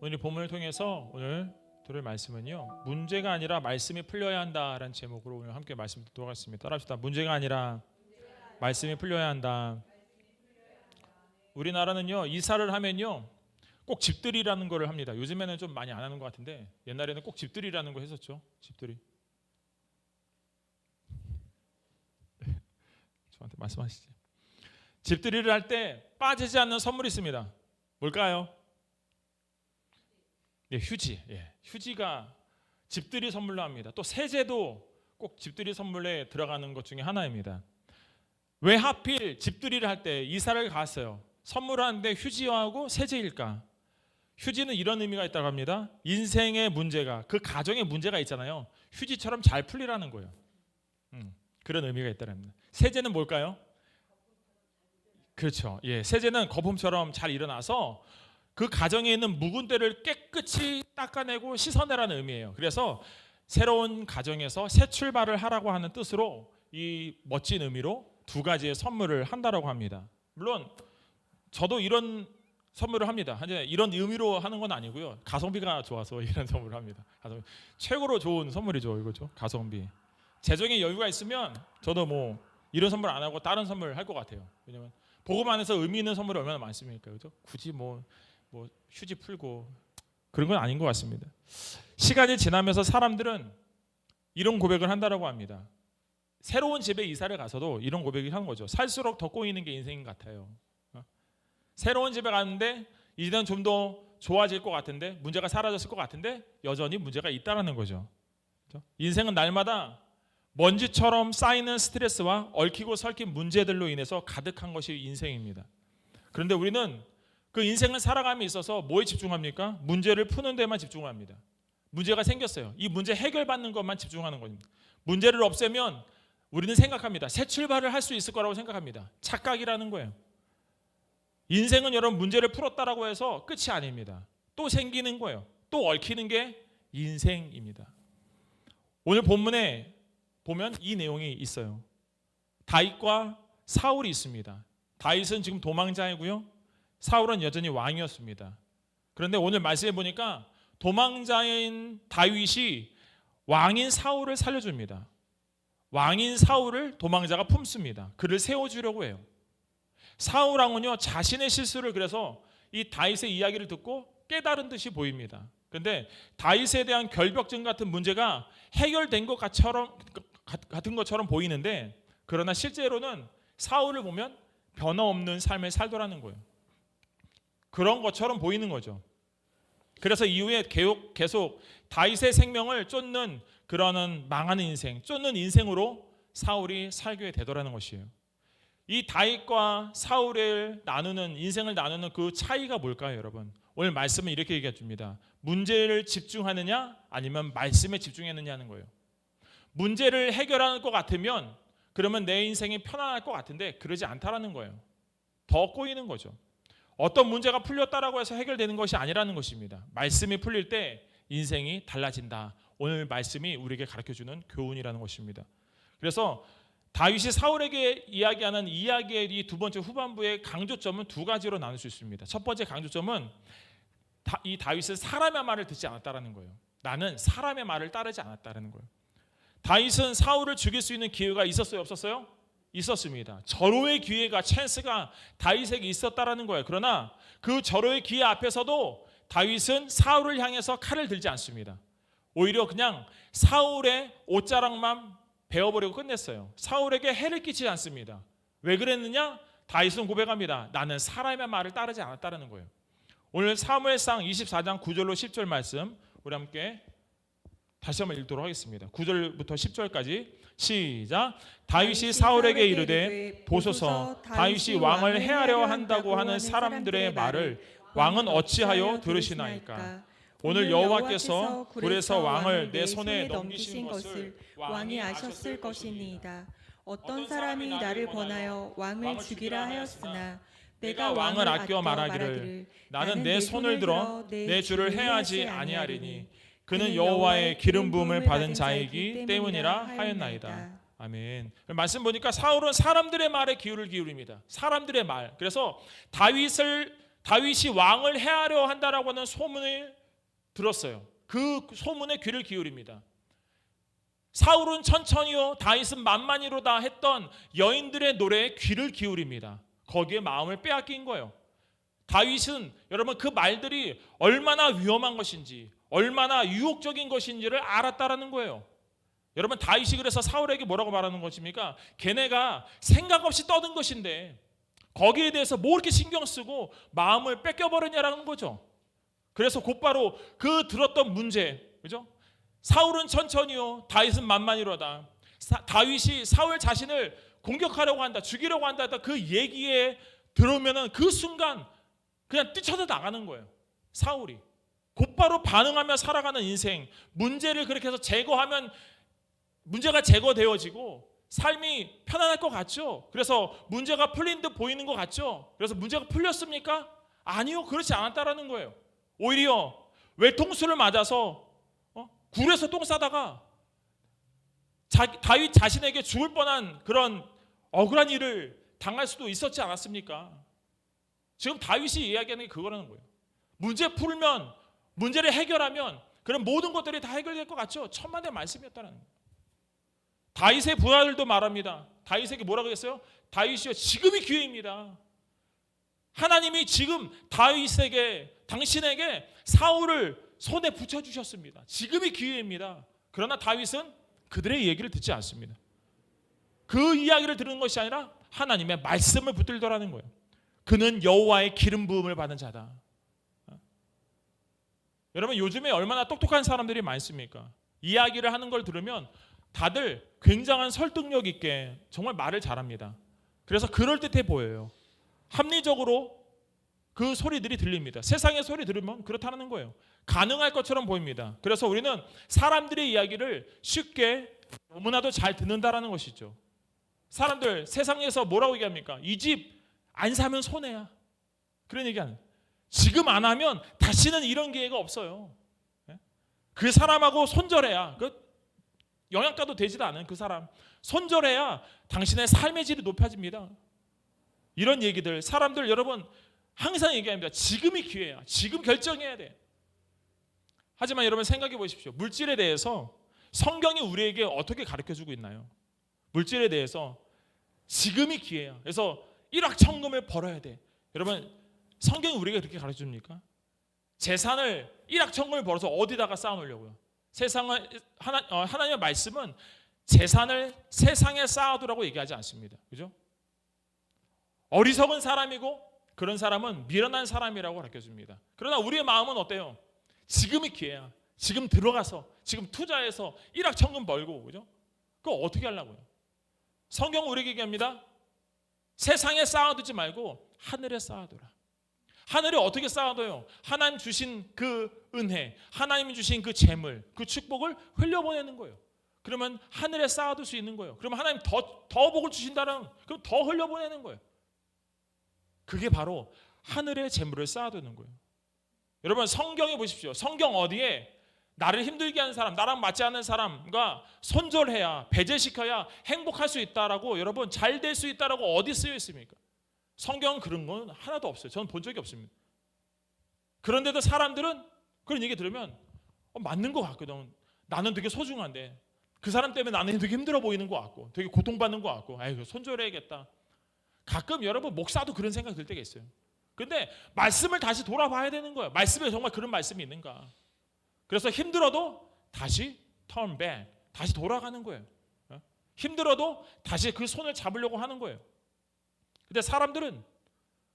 오늘 본문을 통해서 오늘 들을 말씀은요. 문제가 아니라 말씀이 풀려야 한다라는 제목으로 오늘 함께 말씀 듣도록 하겠습니다. 따라합시다. 문제가 아니라 말씀이 풀려야 한다. 우리나라는요. 이사를 하면요. 꼭 집들이라는 거를 합니다. 요즘에는 좀 많이 안 하는 것 같은데 옛날에는 꼭 집들이라는 거 했었죠. 집들이. 네. 저한테 말씀하시죠. 집들이를 할 때 빠지지 않는 선물이 있습니다. 뭘까요? 예, 휴지. 예, 휴지가 집들이 선물로 합니다. 또 세제도 꼭 집들이 선물에 들어가는 것 중에 하나입니다. 왜 하필 집들이를 할 때 이사를 갔어요. 선물하는데 휴지하고 세제일까? 휴지는 이런 의미가 있다고 합니다. 인생의 문제가 그 가정의 문제가 있잖아요. 휴지처럼 잘 풀리라는 거예요. 음, 그런 의미가 있다는 겁니다. 세제는 뭘까요? 그렇죠. 예, 세제는 거품처럼 잘 일어나서 그 가정에 있는 묵은 때를 깨끗이 닦아내고 씻어내라는 의미예요. 그래서 새로운 가정에서 새 출발을 하라고 하는 뜻으로 이 멋진 의미로 두 가지의 선물을 한다라고 합니다. 물론 저도 이런 선물을 합니다. 하지만 이런 의미로 하는 건 아니고요. 가성비가 좋아서 이런 선물을 합니다. 가성비. 최고로 좋은 선물이죠, 이거죠. 가성비. 재정에 여유가 있으면 저도 뭐 이런 선물 안 하고 다른 선물 할 것 같아요. 왜냐면 복음 안에서 의미 있는 선물이 얼마나 많습니까, 그죠? 굳이 뭐, 뭐 휴지 풀고 그런 건 아닌 것 같습니다. 시간이 지나면서 사람들은 이런 고백을 한다라고 합니다. 새로운 집에 이사를 가서도 이런 고백을 하는 거죠. 살수록 더 꼬이는 게 인생 같아요. 어? 새로운 집에 갔는데 이제는 좀 더 좋아질 것 같은데 문제가 사라졌을 것 같은데 여전히 문제가 있다라는 거죠. 그죠? 인생은 날마다 먼지처럼 쌓이는 스트레스와 얽히고 설킨 문제들로 인해서 가득한 것이 인생입니다. 그런데 우리는 그 인생을 살아감에 있어서 뭐에 집중합니까? 문제를 푸는 데만 집중합니다. 문제가 생겼어요. 이 문제 해결받는 것만 집중하는 겁니다. 문제를 없애면 우리는 생각합니다. 새 출발을 할 수 있을 거라고 생각합니다. 착각이라는 거예요. 인생은 여러분 문제를 풀었다라고 해서 끝이 아닙니다. 또 생기는 거예요. 또 얽히는 게 인생입니다. 오늘 본문에 보면 이 내용이 있어요. 다윗과 사울이 있습니다. 다윗은 지금 도망자이고요. 사울은 여전히 왕이었습니다. 그런데 오늘 말씀해 보니까 도망자인 다윗이 왕인 사울을 살려줍니다. 왕인 사울을 도망자가 품습니다. 그를 세워주려고 해요. 사울 왕은요 자신의 실수를 그래서 이 다윗의 이야기를 듣고 깨달은 듯이 보입니다. 그런데 다윗에 대한 결벽증 같은 문제가 해결된 것 같은 것처럼 보이는데 그러나 실제로는 사울을 보면 변화 없는 삶을 살더라는 거예요. 그런 것처럼 보이는 거죠. 그래서 이후에 계속, 계속 다윗의 생명을 쫓는 그러는 망하는 인생, 쫓는 인생으로 사울이 살게 되더라는 것이에요. 이 다윗과 사울을 나누는 인생을 나누는 그 차이가 뭘까요, 여러분? 오늘 말씀은 이렇게 얘기해 줍니다. 문제를 집중하느냐 아니면 말씀에 집중했느냐는 거예요. 문제를 해결하는 것 같으면 그러면 내 인생이 편안할 것 같은데 그러지 않다라는 거예요. 더 꼬이는 거죠. 어떤 문제가 풀렸다라고 해서 해결되는 것이 아니라는 것입니다. 말씀이 풀릴 때 인생이 달라진다. 오늘 말씀이 우리에게 가르쳐 주는 교훈이라는 것입니다. 그래서 다윗이 사울에게 이야기하는 이야기의 이 두 번째 후반부의 강조점은 두 가지로 나눌 수 있습니다. 첫 번째 강조점은 이 다윗은 사람의 말을 듣지 않았다라는 거예요. 나는 사람의 말을 따르지 않았다라는 거예요. 다윗은 사울을 죽일 수 있는 기회가 있었어요, 없었어요? 있었습니다. 절호의 기회가 찬스가 다윗에게 있었다라는 거예요. 그러나 그 절호의 기회 앞에서도 다윗은 사울을 향해서 칼을 들지 않습니다. 오히려 그냥 사울의 옷자락만 베어버리고 끝냈어요. 사울에게 해를 끼치지 않습니다. 왜 그랬느냐? 다윗은 고백합니다. 나는 사람의 말을 따르지 않았다는 거예요. 오늘 사무엘상 24장 9절로 10절 말씀 우리 함께 다시 한번 읽도록 하겠습니다. 9절부터 10절까지 시작. 다윗이 사울에게 이르되 보소서 다윗이 왕을 해하려 한다고 하는 사람들의 말을 왕은 어찌하여 들으시나이까? 오늘 여호와께서 굴에서 왕을 내 손에 넘기신 것을 왕이 아셨을 것이니이다. 어떤 사람이 나를 권하여 왕을 죽이라 하였으나 내가 왕을 아껴 말하기를 나는 내 손을 들어 내 주를 해하지 아니하리니 그는 여호와의 기름 부음을 받은 자이기 때문이라 하였나이다. 아멘. 말씀 보니까 사울은 사람들의 말에 기울을 기울입니다. 사람들의 말. 그래서 다윗을 다윗이 왕을 해하려 한다라고 하는 소문을 들었어요. 그 소문에 귀를 기울입니다. 사울은 천천히요, 다윗은 만만히로다 했던 여인들의 노래에 귀를 기울입니다. 거기에 마음을 빼앗긴 거예요. 다윗은 여러분 그 말들이 얼마나 위험한 것인지, 얼마나 유혹적인 것인지를 알았다라는 거예요. 여러분 다윗이 그래서 사울에게 뭐라고 말하는 것입니까? 걔네가 생각 없이 떠든 것인데 거기에 대해서 뭐 이렇게 신경 쓰고 마음을 뺏겨 버렸냐라는 거죠. 그래서 곧바로 그 들었던 문제, 그죠? 사울은 천천히요, 다윗은 만만히로다. 사- 다윗이 사울 자신을 공격하려고 한다, 죽이려고 한다, 그 얘기에 들어오면은 그 순간 그냥 뛰쳐서 나가는 거예요. 사울이 곧바로 반응하며 살아가는 인생, 문제를 그렇게 해서 제거하면 문제가 제거되어지고 삶이 편안할 것 같죠. 그래서 문제가 풀린 듯 보이는 것 같죠. 그래서 문제가 풀렸습니까? 아니요, 그렇지 않았다라는 거예요. 오히려 외통수를 맞아서 어? 굴에서 똥 싸다가 자, 다윗 자신에게 죽을 뻔한 그런 억울한 일을 당할 수도 있었지 않았습니까? 지금 다윗이 이야기하는 게 그거라는 거예요. 문제 풀면 문제를 해결하면 그런 모든 것들이 다 해결될 것 같죠. 천만의 말씀이었다는 거예요. 다윗의 부하들도 말합니다. 다윗에게 뭐라고 했어요? 다윗이요 지금이 기회입니다. 하나님이 지금 다윗에게 당신에게 사울을 손에 붙여 주셨습니다. 지금이 기회입니다. 그러나 다윗은 그들의 얘기를 듣지 않습니다. 그 이야기를 들은 것이 아니라 하나님의 말씀을 붙들더라는 거예요. 그는 여호와의 기름 부음을 받은 자다. 여러분 요즘에 얼마나 똑똑한 사람들이 많습니까? 이야기를 하는 걸 들으면 다들 굉장한 설득력 있게 정말 말을 잘합니다. 그래서 그럴 듯해 보여요. 합리적으로 그 소리들이 들립니다. 세상의 소리 들으면 그렇다는 거예요. 가능할 것처럼 보입니다. 그래서 우리는 사람들의 이야기를 쉽게 너무나도 잘 듣는다라는 것이죠. 사람들 세상에서 뭐라고 얘기합니까? 이 집 안 사면 손해야. 그런 얘기 하는. 지금 안 하면 다시는 이런 기회가 없어요. 예? 그 사람하고 손절해야 그 영양가도 되지도 않은 그 사람 손절해야 당신의 삶의 질이 높아집니다. 이런 얘기들 사람들 여러분 항상 얘기합니다. 지금이 기회야. 지금 결정해야 돼. 하지만 여러분 생각해 보십시오. 물질에 대해서 성경이 우리에게 어떻게 가르쳐 주고 있나요? 물질에 대해서 지금이 기회야. 그래서 일확천금을 벌어야 돼. 여러분 성경이 우리에게 그렇게 가르쳐 줍니까? 재산을 일확천금을 벌어서 어디다가 쌓아 놓으려고요? 세상은 하나 어, 하나님의 말씀은 재산을 세상에 쌓아두라고 얘기하지 않습니다. 그죠? 어리석은 사람이고 그런 사람은 미련한 사람이라고 가르쳐 줍니다. 그러나 우리의 마음은 어때요? 지금이 기회야. 지금 들어가서 지금 투자해서 일확천금 벌고 그죠? 그거 어떻게 하려고요? 성경은 우리에게 얘기합니다. 세상에 쌓아두지 말고 하늘에 쌓아두라. 하늘에 어떻게 쌓아둬요? 하나님 주신 그 은혜, 하나님 주신 그 재물, 그 축복을 흘려보내는 거예요. 그러면 하늘에 쌓아둘 수 있는 거예요. 그러면 하나님 더, 더 복을 주신다는 그럼 더 흘려보내는 거예요. 그게 바로 하늘의 재물을 쌓아두는 거예요. 여러분 성경에 보십시오. 성경 어디에 나를 힘들게 하는 사람, 나랑 맞지 않는 사람과 손절해야 배제시켜야 행복할 수 있다라고 여러분 잘 될 수 있다라고 어디 쓰여 있습니까? 성경은 그런 건 하나도 없어요. 저는 본 적이 없습니다. 그런데도 사람들은 그런 얘기 들으면 어, 맞는 것 같거든. 나는 되게 소중한데 그 사람 때문에 나는 되게 힘들어 보이는 것 같고 되게 고통받는 것 같고 아이고 손절해야겠다. 가끔 여러분 목사도 그런 생각 들 때가 있어요. 근데 말씀을 다시 돌아봐야 되는 거예요. 말씀에 정말 그런 말씀이 있는가? 그래서 힘들어도 다시 turn back, 다시 돌아가는 거예요. 어? 힘들어도 다시 그 손을 잡으려고 하는 거예요. 근데 사람들은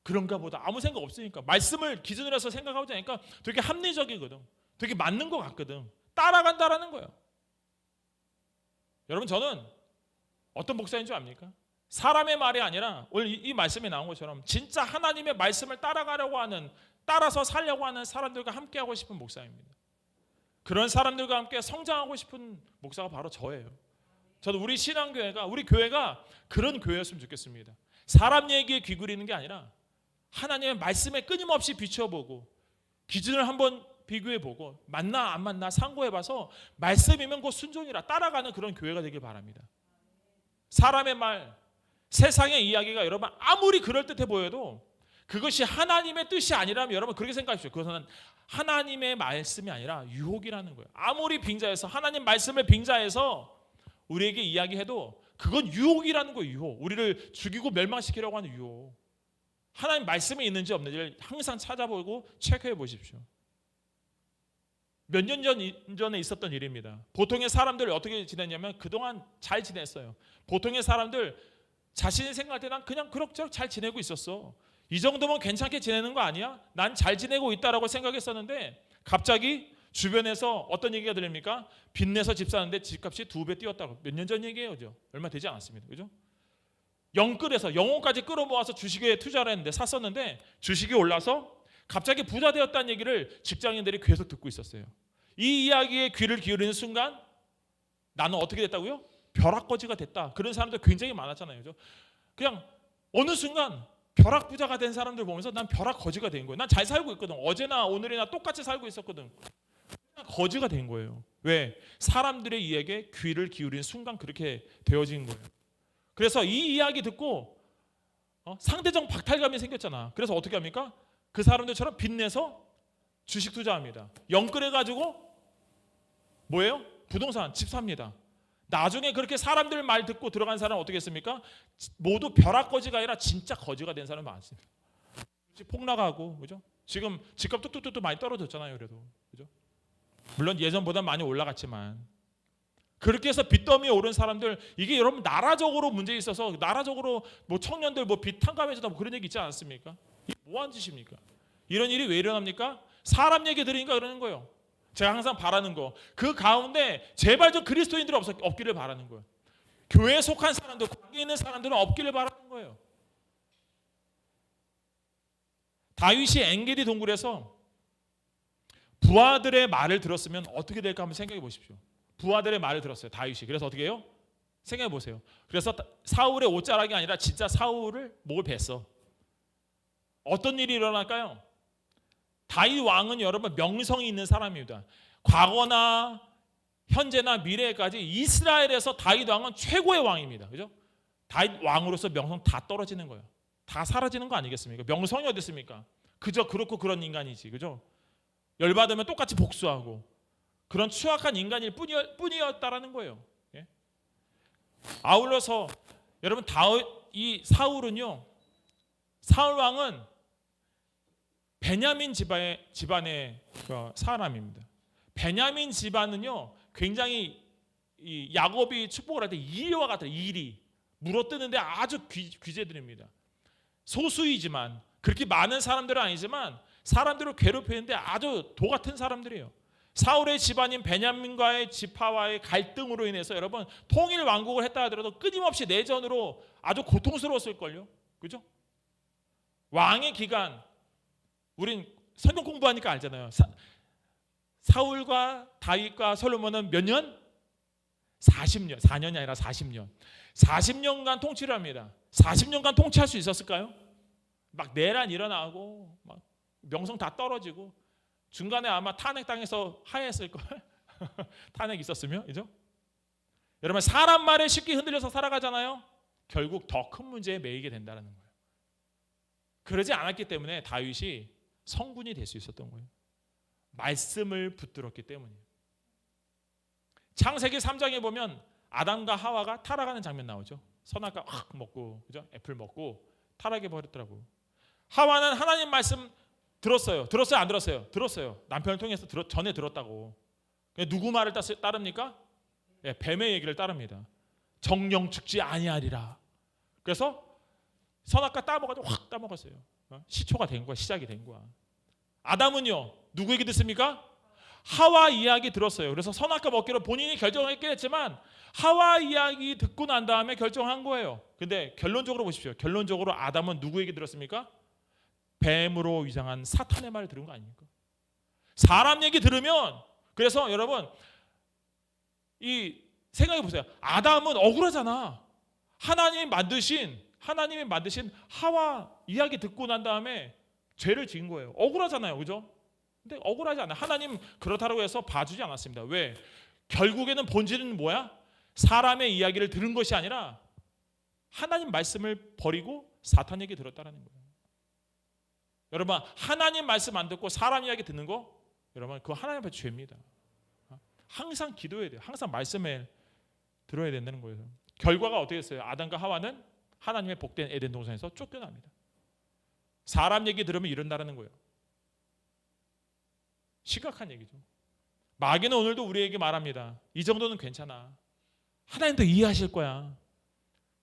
그런가 보다 아무 생각 없으니까 말씀을 기준으로 해서 생각하지 않으니까 되게 합리적이거든. 되게 맞는 것 같거든. 따라간다라는 거예요. 여러분 저는 어떤 목사인 줄 압니까? 사람의 말이 아니라 오늘 이, 이 말씀에 나온 것처럼 진짜 하나님의 말씀을 따라가려고 하는 따라서 살려고 하는 사람들과 함께 하고 싶은 목사입니다. 그런 사람들과 함께 성장하고 싶은 목사가 바로 저예요. 저는 우리 신앙교회가 우리 교회가 그런 교회였으면 좋겠습니다. 사람 얘기에 귀 기울이는 게 아니라 하나님의 말씀에 끊임없이 비춰보고 기준을 한번 비교해보고 맞나 안 맞나 상고해봐서 말씀이면 곧 순종이라 따라가는 그런 교회가 되길 바랍니다. 사람의 말, 세상의 이야기가 여러분 아무리 그럴듯해 보여도 그것이 하나님의 뜻이 아니라면 여러분 그렇게 생각하십시오. 그것은 하나님의 말씀이 아니라 유혹이라는 거예요. 아무리 빙자해서 하나님 말씀을 빙자해서 우리에게 이야기해도 그건 유혹이라는 거예요. 유혹. 우리를 죽이고 멸망시키려고 하는 유혹. 하나님 말씀이 있는지 없는지를 항상 찾아보고 체크해 보십시오. 몇년전 전에 있었던 일입니다. 보통의 사람들 어떻게 지냈냐면 그동안 잘 지냈어요. 보통의 사람들 자신이 생각할 때 난 그냥 그럭저럭 잘 지내고 있었어. 이 정도면 괜찮게 지내는 거 아니야? 난 잘 지내고 있다라고 생각했었는데 갑자기 주변에서 어떤 얘기가 들립니까? 빚내서 집 사는데 집값이 두 배 뛰었다고. 몇 년 전 얘기예요, 죠 얼마 되지 않았습니다, 그죠? 영끌에서 영혼까지 끌어모아서 주식에 투자를 했는데 샀었는데 주식이 올라서 갑자기 부자 되었다는 얘기를 직장인들이 계속 듣고 있었어요. 이 이야기에 귀를 기울이는 순간 나는 어떻게 됐다고요? 벼락거지가 됐다. 그런 사람들 굉장히 많았잖아요. 그죠? 그냥 어느 순간 벼락 부자가 된 사람들 보면서 난 벼락 거지가 된 거예요. 난 잘 살고 있거든. 어제나 오늘이나 똑같이 살고 있었거든. 거지가 된 거예요. 왜? 사람들의 이야기에 귀를 기울이는 순간 그렇게 되어진 거예요. 그래서 이 이야기 듣고 어? 상대적 박탈감이 생겼잖아. 그래서 어떻게 합니까? 그 사람들처럼 빚내서 주식 투자합니다. 영끌해 가지고 뭐예요? 부동산 집 삽니다. 나중에 그렇게 사람들 말 듣고 들어간 사람 은 어떻게 했습니까? 모두 벼락 거지가 아니라 진짜 거지가 된 사람이 많습니다. 집 폭락하고 그죠? 지금 집값 뚝뚝뚝뚝 많이 떨어졌잖아요. 그래도 그죠? 물론 예전보다 많이 올라갔지만 그렇게 해서 빚더미에 오른 사람들 이게 여러분 나라적으로 문제 있어서 나라적으로 뭐 청년들 뭐빚 탕감해주다 뭐 그런 얘기 있지 않습니까? 뭐한 짓입니까? 이런 일이 왜 일어납니까? 사람 얘기 들으니까 그러는 거예요. 제가 항상 바라는 거 그 가운데 제발 좀 그리스도인들 없, 없기를 바라는 거예요. 교회에 속한 사람들, 관계 있는 사람들은 없기를 바라는 거예요. 다윗이 엔게디 동굴에서 부하들의 말을 들었으면 어떻게 될까 한번 생각해 보십시오. 부하들의 말을 들었어요. 다윗이. 그래서 어떻게 해요? 생각해 보세요. 그래서 사울의 옷자락이 아니라 진짜 사울을 목을 뱄어. 어떤 일이 일어날까요? 다윗 왕은 여러분 명성이 있는 사람입니다. 과거나 현재나 미래까지 이스라엘에서 다윗 왕은 최고의 왕입니다. 그죠? 다윗 왕으로서 명성 다 떨어지는 거예요. 다 사라지는 거 아니겠습니까? 명성이 어디 있습니까? 그저 그렇고 그런 인간이지. 그죠? 열받으면 똑같이 복수하고 그런 추악한 인간일 뿐이었, 뿐이었 다라는 거예요. 예? 아울러서 여러분 다윗 이 사울은요. 사울 왕은 베냐민 집안의 집안의 그 사람입니다. 베냐민 집안은요 굉장히 이 야곱이 축복을 할 때 이리와 같아 일이 물어뜯는데 아주 귀, 귀재들입니다. 소수이지만 그렇게 많은 사람들은 아니지만 사람들을 괴롭히는데 아주 도 같은 사람들이에요. 사울의 집안인 베냐민과의 지파와의 갈등으로 인해서 여러분 통일 왕국을 했다 하더라도 끊임없이 내전으로 아주 고통스러웠을 걸요. 그죠? 왕의 기간 우린 성경 공부하니까 알잖아요. 사, 사울과 다윗과 솔로몬은 몇 년? 40년. 4년이 아니라 40년. 40년간 통치를 합니다. 40년간 통치할 수 있었을까요? 막 내란 일어나고 막 명성 다 떨어지고 중간에 아마 탄핵 당해서 하야했을 걸. 탄핵 있었으면, 그죠? 여러분 사람 말에 쉽게 흔들려서 살아가잖아요. 결국 더 큰 문제에 매이게 된다는 거예요. 그러지 않았기 때문에 다윗이 성군이 될 수 있었던 거예요. 말씀을 붙들었기 때문이에요. 창세기 3장에 보면 아담과 하와가 타락하는 장면 나오죠. 선악과 확 먹고 그죠? 애플 먹고 타락해 버렸더라고. 하와는 하나님 말씀 들었어요. 들었어요? 안 들었어요? 들었어요. 남편을 통해서 들었, 전에 들었다고. 누구 말을 따릅니까? 네, 뱀의 얘기를 따릅니다. 정령 죽지 아니하리라. 그래서 선악과 따먹어가지고 확 따먹었어요. 어? 시초가 된 거야. 시작이 된 거야. 아담은요. 누구 얘기 듣습니까? 하와 이야기 들었어요. 그래서 선악과 먹기로 본인이 결정했긴 했지만 하와 이야기 듣고 난 다음에 결정한 거예요. 근데 결론적으로 보십시오. 결론적으로 아담은 누구 얘기 들었습니까? 뱀으로 위장한 사탄의 말을 들은 거 아닙니까? 사람 얘기 들으면 그래서 여러분 이 생각해 보세요. 아담은 억울하잖아. 하나님이 만드신 하나님이 만드신 하와 이야기 듣고 난 다음에 죄를 지은 거예요. 억울하잖아요. 그죠? 근데 억울하지 않아요. 하나님 그렇다고 해서 봐주지 않았습니다. 왜? 결국에는 본질은 뭐야? 사람의 이야기를 들은 것이 아니라 하나님 말씀을 버리고 사탄에게 들었다는 거예요. 여러분 하나님 말씀 안 듣고 사람 이야기 듣는 거 여러분 그거 하나님 앞에 죄입니다. 항상 기도해야 돼요. 항상 말씀에 들어야 된다는 거예요. 결과가 어떻게 됐어요? 아담과 하와는 하나님의 복된 에덴 동산에서 쫓겨납니다. 사람 얘기 들으면 이런다라는 거예요. 심각한 얘기죠. 마귀는 오늘도 우리에게 말합니다. 이 정도는 괜찮아. 하나님도 이해하실 거야.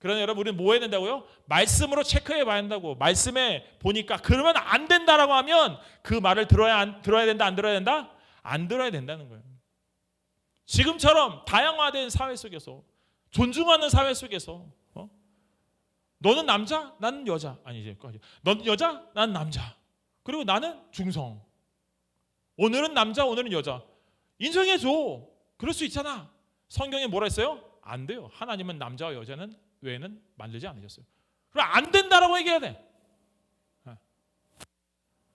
그러나 여러분 우리는 뭐 해야 된다고요? 말씀으로 체크해 봐야 한다고. 말씀에 보니까 그러면 안 된다라고 하면 그 말을 들어야 안, 들어야 된다 안 들어야 된다? 안 들어야 된다는 거예요. 지금처럼 다양화된 사회 속에서 존중하는 사회 속에서 어? 너는 남자, 나는 여자. 아니 이제 넌 여자, 난 남자. 그리고 나는 중성. 오늘은 남자, 오늘은 여자. 인정해 줘. 그럴 수 있잖아. 성경에 뭐라 했어요? 안 돼요. 하나님은 남자와 여자는 외에는 만들지 않으셨어요. 그럼 안 된다라고 얘기해야 돼. 예.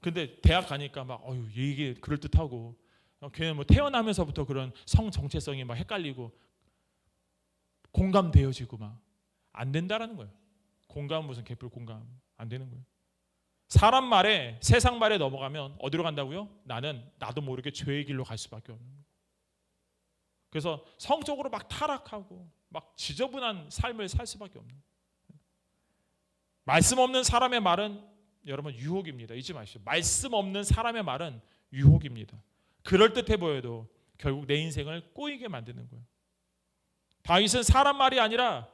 근데 대학 가니까 막 어유 이게 그럴 듯하고 어, 걔는 뭐 태어나면서부터 그런 성 정체성이 막 헷갈리고 공감되어지고 막 안 된다라는 거예요. 공감 무슨 개뿔 공감 안 되는 거예요. 사람 말에 세상 말에 넘어가면 어디로 간다고요? 나는 나도 모르게 죄의 길로 갈 수밖에 없는 거예요. 그래서 성적으로 막 타락하고 막 지저분한 삶을 살 수밖에 없는. 말씀 없는 사람의 말은 여러분 유혹입니다. 잊지 마십시오. 말씀 없는 사람의 말은 유혹입니다. 그럴 듯해 보여도 결국 내 인생을 꼬이게 만드는 거예요. 다윗은 사람 말이 아니라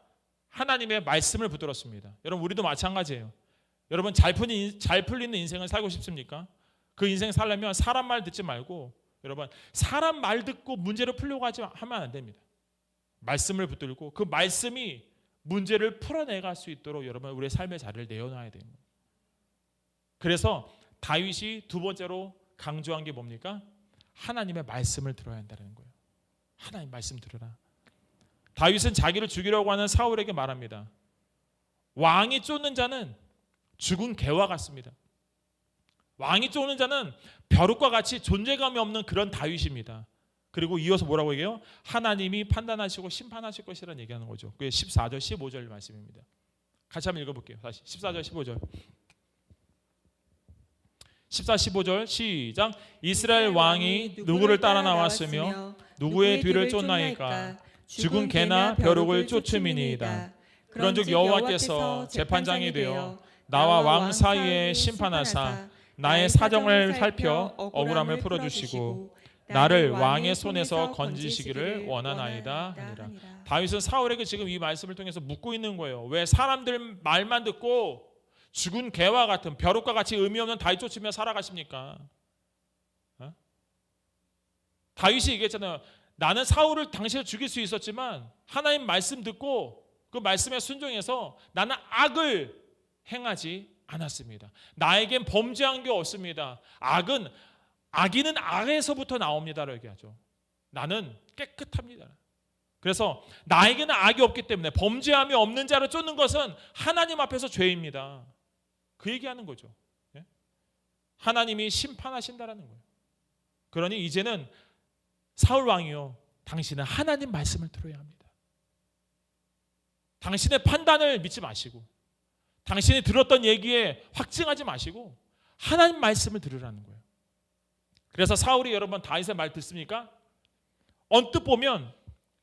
하나님의 말씀을 붙들었습니다. 여러분 우리도 마찬가지예요. 여러분 잘 풀리는 인생을 살고 싶습니까? 그 인생 살려면 사람 말 듣지 말고 여러분 사람 말 듣고 문제를 풀려고 하지 하면 안 됩니다. 말씀을 붙들고 그 말씀이 문제를 풀어내갈 수 있도록 여러분 우리의 삶의 자리를 내어놔야 돼요. 그래서 다윗이 두 번째로 강조한 게 뭡니까? 하나님의 말씀을 들어야 한다는 거예요. 하나님 말씀 들으라. 다윗은 자기를 죽이려고 하는 사울에게 말합니다. 왕이 쫓는 자는 죽은 개와 같습니다. 왕이 쫓는 자는 벼룩과 같이 존재감이 없는 그런 다윗입니다. 그리고 이어서 뭐라고 얘기해요? 하나님이 판단하시고 심판하실 것이라는 얘기하는 거죠. 그게 14절 15절 말씀입니다. 같이 한번 읽어볼게요. 다시 14절 15절 14, 15절 시작 이스라엘 왕이 누구를 따라 나왔으며 누구의 뒤를 쫓나이까 죽은 개나 벼룩을 쫓음이니이다. 그런즉 여호와께서 재판장이 되어 나와 왕 사이에 심판하사 나의 사정을 살펴 억울함을 풀어주시고 나를 왕의 손에서 건지시기를 원하나이다 하니라. 다윗은 사울에게 지금 이 말씀을 통해서 묻고 있는 거예요. 왜 사람들 말만 듣고 죽은 개와 같은 벼룩과 같이 의미 없는 다윗 쫓으며 살아가십니까? 어? 다윗이 얘기했잖아요. 나는 사울을 당신을 죽일 수 있었지만 하나님 말씀 듣고 그 말씀에 순종해서 나는 악을 행하지 않았습니다. 나에겐 범죄한 게 없습니다. 악은 악인은 악에서부터 나옵니다라고 얘기하죠. 나는 깨끗합니다. 그래서 나에게는 악이 없기 때문에 범죄함이 없는 자를 쫓는 것은 하나님 앞에서 죄입니다. 그 얘기하는 거죠. 예? 하나님이 심판하신다라는 거예요. 그러니 이제는 사울 왕이요. 당신은 하나님 말씀을 들어야 합니다. 당신의 판단을 믿지 마시고 당신이 들었던 얘기에 확증하지 마시고 하나님 말씀을 들으라는 거예요. 그래서 사울이 여러분 다윗의 말 듣습니까? 언뜻 보면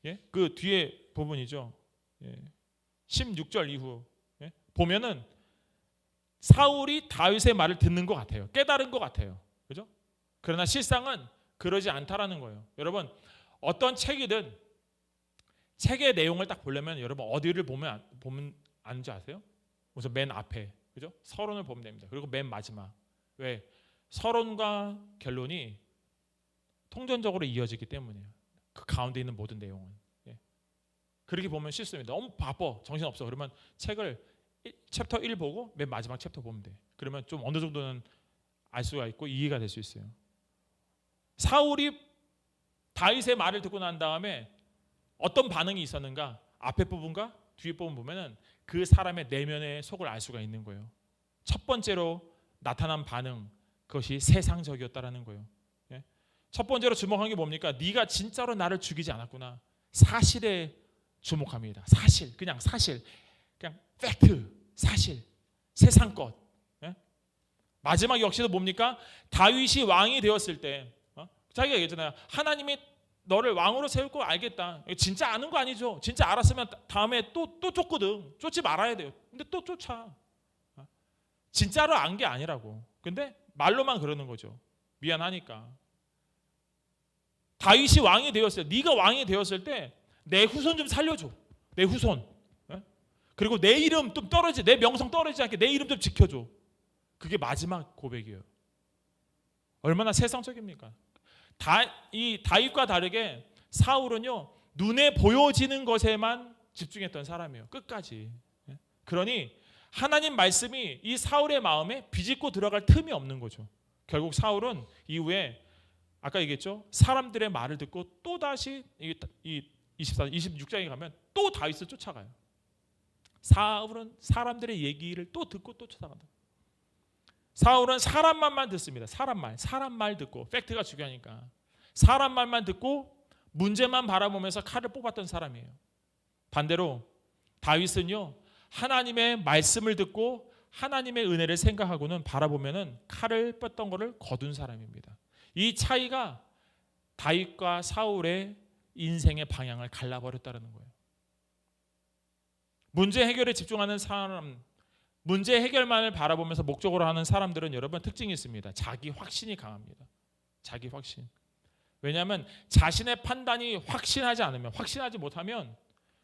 예? 그 뒤에 부분이죠. 예. 16절 이후 예? 보면은 사울이 다윗의 말을 듣는 것 같아요. 깨달은 것 같아요. 그죠? 그러나 실상은 그러지 않다라는 거예요. 여러분 어떤 책이든 책의 내용을 딱 보려면 여러분 어디를 보면 보면 안지 아세요? 우선 맨 앞에 그죠? 서론을 보면 됩니다. 그리고 맨 마지막 왜 서론과 결론이 통전적으로 이어지기 때문이에요. 그 가운데 있는 모든 내용은 예. 그렇게 보면 실수입니다. 너무 바빠 정신 없어 그러면 책을 일- 챕터 1 보고 맨 마지막 챕터 보면 돼. 그러면 좀 어느 정도는 알 수가 있고 이해가 될 수 있어요. 사울이 다윗의 말을 듣고 난 다음에 어떤 반응이 있었는가? 앞에 부분과 뒤에 부분 보면은 그 사람의 내면의 속을 알 수가 있는 거예요. 첫 번째로 나타난 반응 그것이 세상적이었다라는 거예요. 예? 첫 번째로 주목한 게 뭡니까? 네가 진짜로 나를 죽이지 않았구나. 사실에 주목합니다. 사실, 그냥 사실, 그냥 팩트, 사실, 세상 것. 예? 마지막 역시도 뭡니까? 다윗이 왕이 되었을 때 어? 자기가 얘기했잖아요. 하나님이 너를 왕으로 세울 거 알겠다. 진짜 아는 거 아니죠. 진짜 알았으면 다음에 또 또 쫓거든. 쫓지 말아야 돼요. 근데 또 쫓아. 어? 진짜로 안 게 아니라고. 근데 말로만 그러는 거죠. 미안하니까. 다윗이 왕이 되었을 때, 네가 왕이 되었을 때 내 후손 좀 살려줘. 내 후손. 예? 그리고 내 이름 좀 떨어지, 내 명성 떨어지지 않게 내 이름 좀 지켜줘. 그게 마지막 고백이에요. 얼마나 세상적입니까? 다, 이 다윗과 다르게 사울은요 눈에 보여지는 것에만 집중했던 사람이에요. 끝까지. 예? 그러니 하나님 말씀이 이 사울의 마음에 비집고 들어갈 틈이 없는 거죠. 결국 사울은 이후에 아까 얘기했죠. 사람들의 말을 듣고 또 다시 이 24, 26장에 가면 또 다윗을 쫓아가요. 사울은 사람들의 얘기를 또 듣고 또 쫓아간다. 사울은 사람 말만 듣습니다. 사람 말, 사람 말 듣고 팩트가 중요하니까 사람 말만 듣고 문제만 바라보면서 칼을 뽑았던 사람이에요. 반대로 다윗은요 하나님의 말씀을 듣고 하나님의 은혜를 생각하고는 바라보면은 칼을 뺐던 것을 거둔 사람입니다. 이 차이가 다윗과 사울의 인생의 방향을 갈라버렸다는 거예요. 문제 해결에 집중하는 사람, 문제 해결만을 바라보면서 목적으로 하는 사람들은 여러분 특징이 있습니다. 자기 확신이 강합니다. 자기 확신. 왜냐하면 자신의 판단이 확신하지 않으면 확신하지 못하면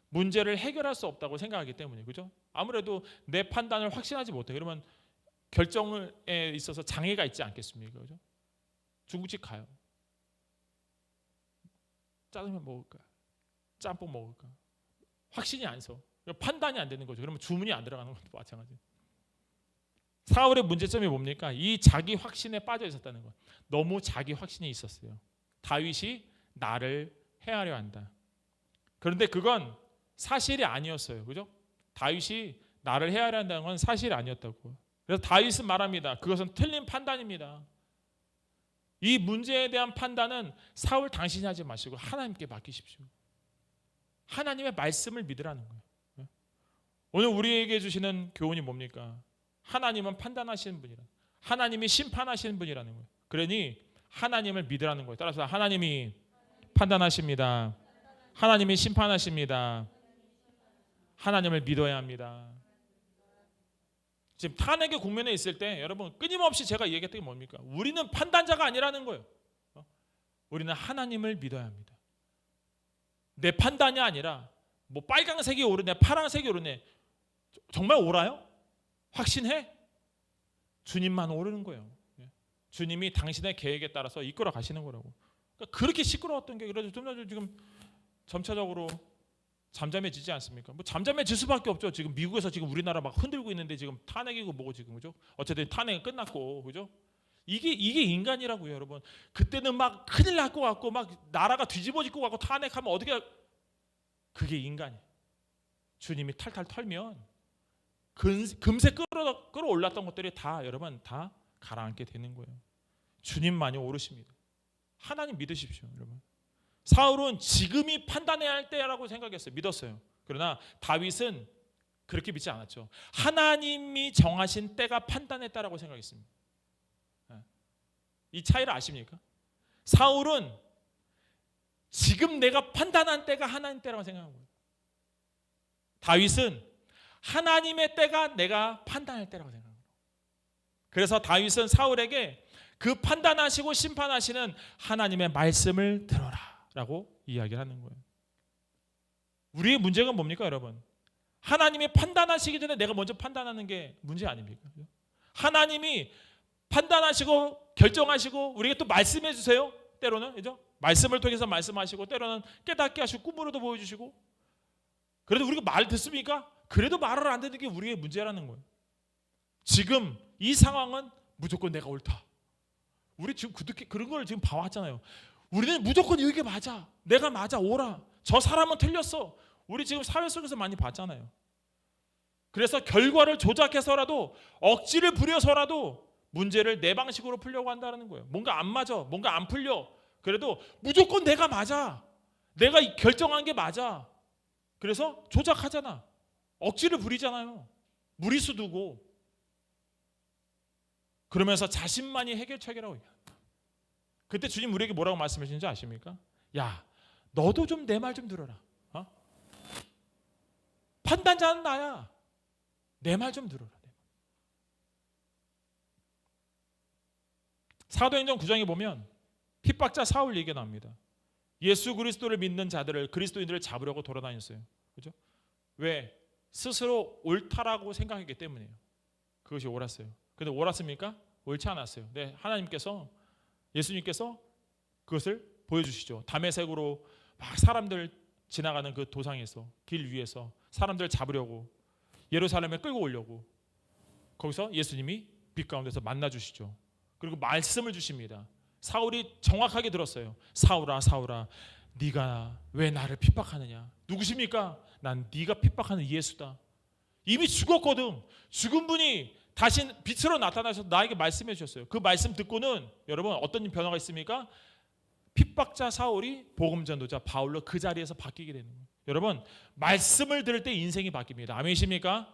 문제를 해결할 수 없다고 생각하기 때문에 그죠? 아무래도 내 판단을 확신하지 못해 그러면 결정에 있어서 장애가 있지 않겠습니까? 그죠? 중국집 가요. 짜장면 먹을까? 짬뽕 먹을까? 확신이 안 서. 판단이 안 되는 거죠. 그러면 주문이 안 들어가는 것도 마찬가지. 사울의 문제점이 뭡니까? 이 자기 확신에 빠져 있었다는 거. 너무 자기 확신이 있었어요. 다윗이 나를 해하려 한다. 그런데 그건 사실이 아니었어요. 그죠? 다윗이 나를 해하려 한다는 건 사실이 아니었다고. 그래서 다윗은 말합니다. 그것은 틀린 판단입니다. 이 문제에 대한 판단은 사울 당신이 하지 마시고 하나님께 맡기십시오. 하나님의 말씀을 믿으라는 거예요. 예? 오늘 우리에게 주시는 교훈이 뭡니까? 하나님은 판단하시는 분이라. 하나님이 심판하시는 분이라는 거예요. 그러니 하나님을 믿으라는 거예요. 따라서 하나님이 판단하십니다. 하나님이 심판하십니다. 하나님을 믿어야 합니다. 지금 탄핵의 국면에 있을 때 여러분 끊임없이 제가 얘기했던 게 뭡니까? 우리는 판단자가 아니라는 거예요. 어? 우리는 하나님을 믿어야 합니다. 내 판단이 아니라 뭐 빨강색이 오르네, 파란색이 오르네. 정말 옳아요? 확신해? 주님만 오르는 거예요. 예. 주님이 당신의 계획에 따라서 이끌어 가시는 거라고. 그러니까 그렇게 시끄러웠던 게 그래서 좀 지금 점차적으로 잠잠해지지 않습니까? 뭐 잠잠해질 수밖에 없죠. 지금 미국에서 지금 우리나라 막 흔들고 있는데 지금 탄핵이고 뭐고 지금 그죠? 어쨌든 탄핵은 끝났고 그죠? 이게 이게 인간이라고요, 여러분. 그때는 막 큰일 날 것 같고 막 나라가 뒤집어질 것 같고 탄핵하면 어떻게 할- 그게 인간이. 주님이 탈탈 털면 금, 금세 끌어 끌어올랐던 것들이 다 여러분 다 가라앉게 되는 거예요. 주님만이 오르십니다. 하나님 믿으십시오, 여러분. 사울은 지금이 판단해야 할 때라고 생각했어요. 믿었어요. 그러나 다윗은 그렇게 믿지 않았죠. 하나님이 정하신 때가 판단했다라고 생각했습니다. 예. 이 차이를 아십니까? 사울은 지금 내가 판단한 때가 하나님 때라고 생각한 거예요. 다윗은 하나님의 때가 내가 판단할 때라고 거예요. 그래서 다윗은 사울에게 그 판단하시고 심판하시는 하나님의 말씀을 들어라라고 이야기를 하는 거예요. 우리의 문제가 뭡니까, 여러분? 하나님이 판단하시기 전에 내가 먼저 판단하는 게 문제 아닙니까? 하나님이 판단하시고 결정하시고 우리에게 또 말씀해 주세요. 때로는 그죠? 말씀을 통해서 말씀하시고 때로는 깨닫게 하시고 꿈으로도 보여주시고 그래도 우리가 말 듣습니까? 그래도 말을 안 듣는 게 우리의 문제라는 거예요. 지금 이 상황은 무조건 내가 옳다. 우리 지금 그런 걸 지금 봐왔잖아요. 우리는 무조건 이게 맞아. 내가 맞아. 옳아. 저 사람은 틀렸어. 우리 지금 사회 속에서 많이 봤잖아요. 그래서 결과를 조작해서라도 억지를 부려서라도 문제를 내 방식으로 풀려고 한다는 거예요. 뭔가 안 맞아. 뭔가 안 풀려. 그래도 무조건 내가 맞아. 내가 결정한 게 맞아. 그래서 조작하잖아. 억지를 부리잖아요. 무리수 두고. 그러면서 자신만이 해결책이라고. 그때 주님 우리에게 뭐라고 말씀하시는지 아십니까? 야, 너도 좀 내 말 좀 들어라. 어? 판단자는 나야. 내 말 좀 들어라. 사도행전 9장에 보면 핍박자 사울 얘기가 나옵니다. 예수 그리스도를 믿는 자들을 그리스도인들을 잡으려고 돌아다녔어요. 그죠? 왜? 스스로 옳다라고 생각했기 때문이에요. 그것이 옳았어요. 근데 옳았습니까? 옳지 않았어요. 네, 하나님께서 예수님께서 그것을 보여주시죠. 담에색으로 막 사람들 지나가는 그 도상에서 길 위에서 사람들 잡으려고 예루살렘에 끌고 오려고 거기서 예수님이 빛 가운데서 만나 주시죠. 그리고 말씀을 주십니다. 사울이 정확하게 들었어요. 사울아 사울아 네가 왜 나를 핍박하느냐? 누구십니까? 난 네가 핍박하는 예수다. 이미 죽었거든. 죽은 분이 다시 빛으로 나타나셔서 나에게 말씀해 주셨어요. 그 말씀 듣고는 여러분 어떤 변화가 있습니까? 핍박자 사울이 복음 전도자 바울로 그 자리에서 바뀌게 되는 거예요. 여러분 말씀을 들을 때 인생이 바뀝니다. 아멘이십니까?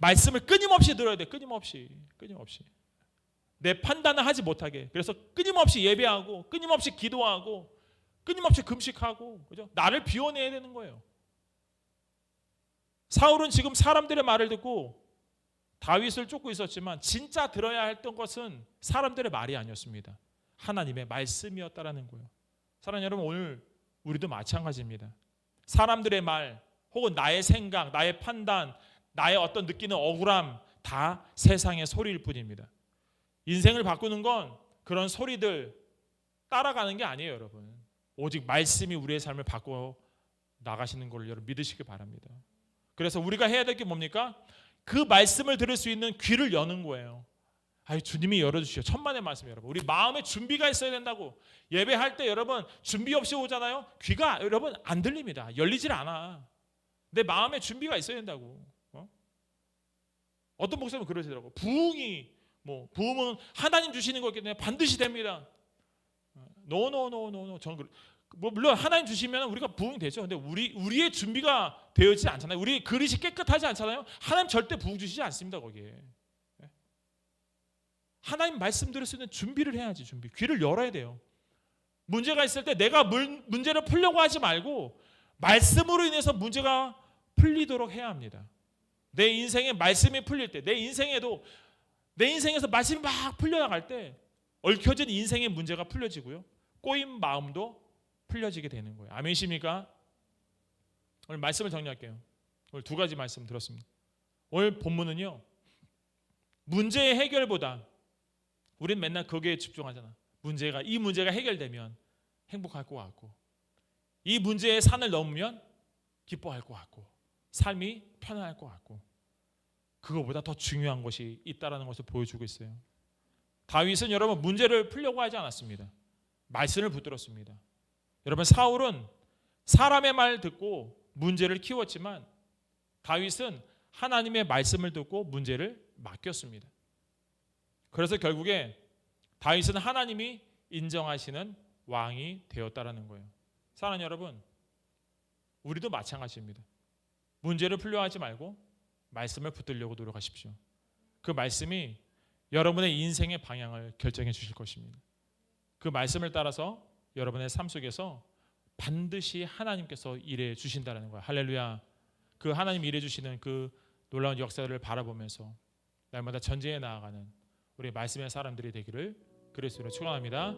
말씀을 끊임없이 들어야 돼. 끊임없이. 끊임없이. 내 판단을 하지 못하게. 그래서 끊임없이 예배하고 끊임없이 기도하고 끊임없이 금식하고 그죠? 나를 비워내야 되는 거예요. 사울은 지금 사람들의 말을 듣고 다윗을 쫓고 있었지만 진짜 들어야 했던 것은 사람들의 말이 아니었습니다. 하나님의 말씀이었다라는 거예요. 사랑하는 여러분 오늘 우리도 마찬가지입니다. 사람들의 말 혹은 나의 생각, 나의 판단, 나의 어떤 느끼는 억울함 다 세상의 소리일 뿐입니다. 인생을 바꾸는 건 그런 소리들 따라가는 게 아니에요, 여러분. 오직 말씀이 우리의 삶을 바꿔 나가시는 걸 여러분 믿으시기 바랍니다. 그래서 우리가 해야 될 게 뭡니까? 그 말씀을 들을 수 있는 귀를 여는 거예요. 아이 주님이 열어주시오. 천만의 말씀 여러분. 우리 마음에 준비가 있어야 된다고. 예배할 때 여러분 준비 없이 오잖아요. 귀가 여러분 안 들립니다. 열리질 않아. 내 마음에 준비가 있어야 된다고. 어? 어떤 목사님은 그러시더라고. 부흥이 뭐 부흥은 하나님 주시는 거기 때문에 반드시 됩니다. 노노노노노 저는 그, 뭐 물론 하나님 주시면 우리가 부흥이 되죠. 근데 우리 우리의 준비가 되어지지 않잖아요. 우리 그릇이 깨끗하지 않잖아요. 하나님 절대 부흥 주시지 않습니다 거기에. 예? 하나님 말씀 들을 수 있는 준비를 해야지 준비. 귀를 열어야 돼요. 문제가 있을 때 내가 문, 문제를 풀려고 하지 말고 말씀으로 인해서 문제가 풀리도록 해야 합니다. 내 인생에 말씀이 풀릴 때, 내 인생에도 내 인생에서 말씀이 막 풀려나갈 때 얽혀진 인생의 문제가 풀려지고요. 꼬인 마음도 풀려지게 되는 거예요. 아멘이십니까? 오늘 말씀을 정리할게요. 오늘 두 가지 말씀 들었습니다. 오늘 본문은요. 문제의 해결보다 우리는 맨날 거기에 집중하잖아. 문제가 이 문제가 해결되면 행복할 것 같고 이 문제의 산을 넘으면 기뻐할 것 같고 삶이 편안할 것 같고 그거보다 더 중요한 것이 있다라는 것을 보여주고 있어요. 다윗은 여러분 문제를 풀려고 하지 않았습니다. 말씀을 붙들었습니다. 여러분 사울은 사람의 말 듣고 문제를 키웠지만 다윗은 하나님의 말씀을 듣고 문제를 맡겼습니다. 그래서 결국에 다윗은 하나님이 인정하시는 왕이 되었다라는 거예요. 사랑하는 여러분, 우리도 마찬가지입니다. 문제를 풀려 하지 말고 말씀을 붙들려고 노력하십시오. 그 말씀이 여러분의 인생의 방향을 결정해 주실 것입니다. 그 말씀을 따라서 여러분의 삶 속에서 반드시 하나님께서 일해 주신다는 거예요. 할렐루야. 그 하나님 일해 주시는 그 놀라운 역사를 바라보면서 날마다 전쟁에 나아가는 우리 말씀의 사람들이 되기를 그리스도로 축원합니다.